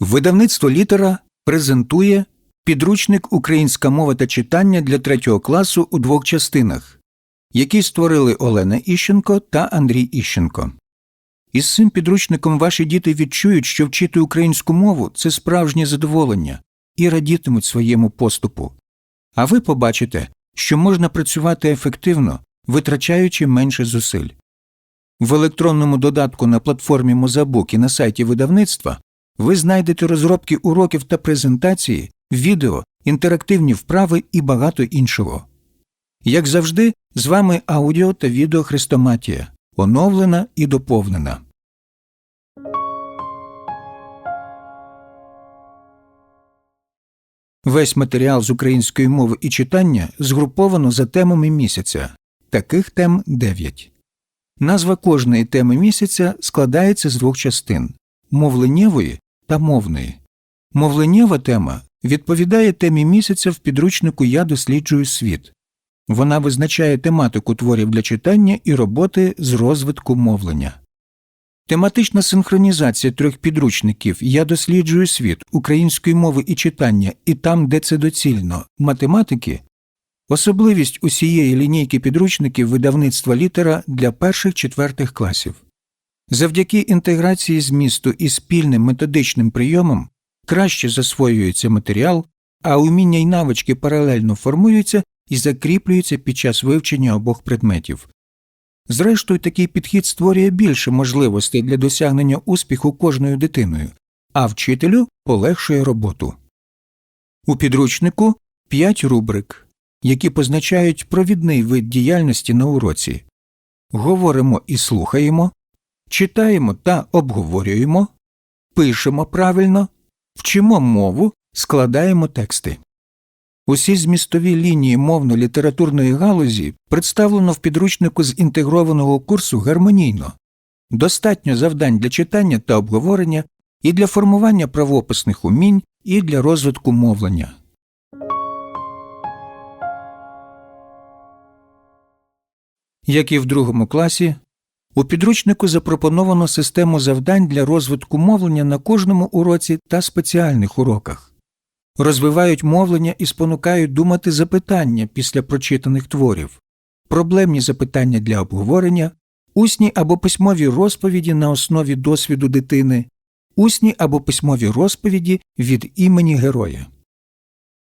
Видавництво літера презентує підручник Українська мова та читання для третього класу у двох частинах, які створили Олена Іщенко та Андрій Іщенко. Із цим підручником ваші діти відчують, що вчити українську мову це справжнє задоволення і радітимуть своєму поступу. А ви побачите, що можна працювати ефективно, витрачаючи менше зусиль. В електронному додатку на платформі Мозабук і на сайті видавництва ви знайдете розробки уроків та презентації, відео, інтерактивні вправи і багато іншого. Як завжди, з вами аудіо та відео Хрестоматія, оновлена і доповнена. Весь матеріал з української мови і читання згруповано за темами місяця. Таких тем 9. Назва кожної теми місяця складається з двох частин мовленнєвої та мовної. Мовленнєва тема відповідає темі місяця в підручнику Я досліджую світ. Вона визначає тематику творів для читання і роботи з розвитку мовлення. Тематична синхронізація трьох підручників Я досліджую світ української мови і читання і там, де це доцільно, математики особливість усієї лінійки підручників видавництва літера для перших четвертих класів. Завдяки інтеграції змісту і спільним методичним прийомам краще засвоюється матеріал, а уміння й навички паралельно формуються і закріплюються під час вивчення обох предметів. Зрештою, такий підхід створює більше можливостей для досягнення успіху кожною дитиною, а вчителю полегшує роботу. У підручнику 5 рубрик, які позначають провідний вид діяльності на уроці. Говоримо і слухаємо, читаємо та обговорюємо, пишемо правильно, вчимо мову, складаємо тексти. Усі змістові лінії мовно-літературної галузі представлено в підручнику з інтегрованого курсу гармонійно, достатньо завдань для читання та обговорення і для формування правописних умінь, і для розвитку мовлення. Як і в другому класі, у підручнику запропоновано систему завдань для розвитку мовлення на кожному уроці та спеціальних уроках розвивають мовлення і спонукають думати запитання після прочитаних творів, проблемні запитання для обговорення, усні або письмові розповіді на основі досвіду дитини, усні або письмові розповіді від імені героя.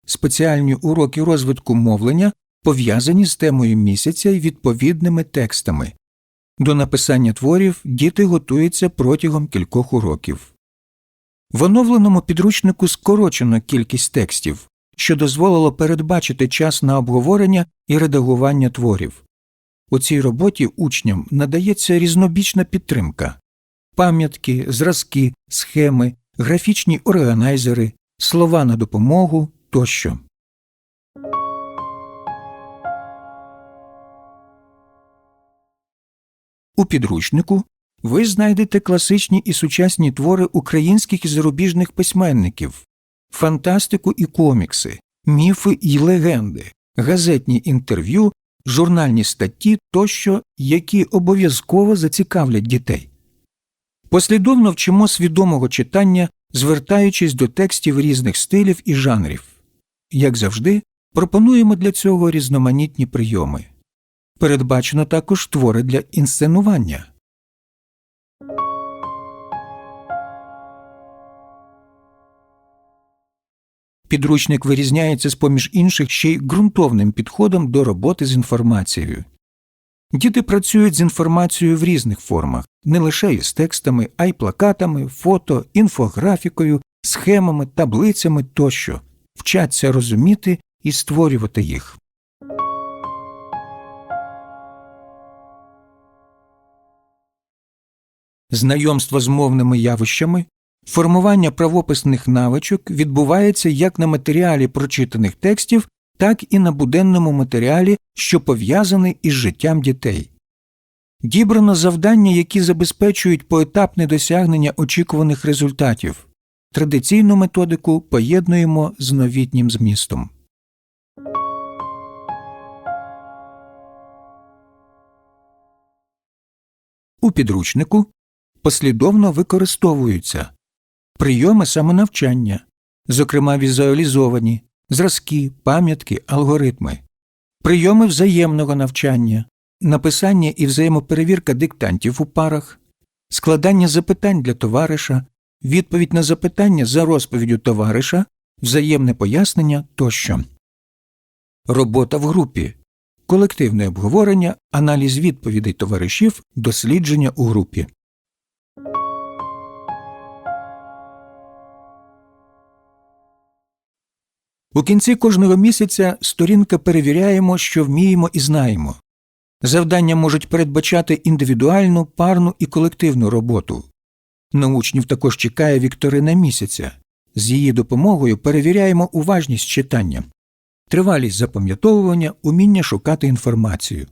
Спеціальні уроки розвитку мовлення пов'язані з темою місяця і відповідними текстами. До написання творів діти готуються протягом кількох уроків. В оновленому підручнику скорочено кількість текстів, що дозволило передбачити час на обговорення і редагування творів. У цій роботі учням надається різнобічна підтримка пам'ятки, зразки, схеми, графічні органайзери, слова на допомогу тощо. У підручнику ви знайдете класичні і сучасні твори українських і зарубіжних письменників, фантастику і комікси, міфи і легенди, газетні інтерв'ю, журнальні статті тощо, які обов'язково зацікавлять дітей. Послідовно вчимо свідомого читання, звертаючись до текстів різних стилів і жанрів. Як завжди, пропонуємо для цього різноманітні прийоми. Передбачено також твори для інсценування. Підручник вирізняється з поміж інших ще й ґрунтовним підходом до роботи з інформацією. Діти працюють з інформацією в різних формах, не лише із текстами, а й плакатами, фото, інфографікою, схемами, таблицями тощо, вчаться розуміти і створювати їх. Знайомство з мовними явищами, формування правописних навичок відбувається як на матеріалі прочитаних текстів, так і на буденному матеріалі, що пов'язаний із життям дітей. Дібрано завдання, які забезпечують поетапне досягнення очікуваних результатів. Традиційну методику поєднуємо з новітнім змістом. У підручнику послідовно використовуються прийоми самонавчання, зокрема візуалізовані, зразки, пам'ятки, алгоритми, прийоми взаємного навчання, написання і взаємоперевірка диктантів у парах, складання запитань для товариша, відповідь на запитання за розповіддю товариша, взаємне пояснення тощо. Робота в групі, колективне обговорення, аналіз відповідей товаришів, дослідження у групі. У кінці кожного місяця сторінка перевіряємо, що вміємо і знаємо. Завдання можуть передбачати індивідуальну, парну і колективну роботу. На учнів також чекає вікторина місяця. З її допомогою перевіряємо уважність читання, тривалість запам'ятовування, уміння шукати інформацію.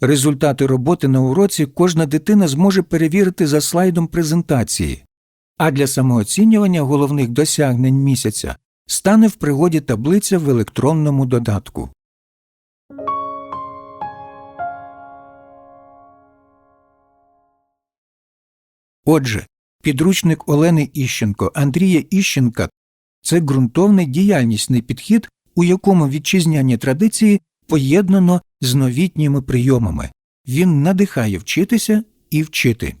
Результати роботи на уроці кожна дитина зможе перевірити за слайдом презентації, а для самооцінювання головних досягнень місяця стане в пригоді таблиця в електронному додатку. Отже, підручник Олени Іщенко Андрія Іщенка це ґрунтовний діяльнісний підхід, у якому вітчизняні традиції поєднано з новітніми прийомами. Він надихає вчитися і вчити.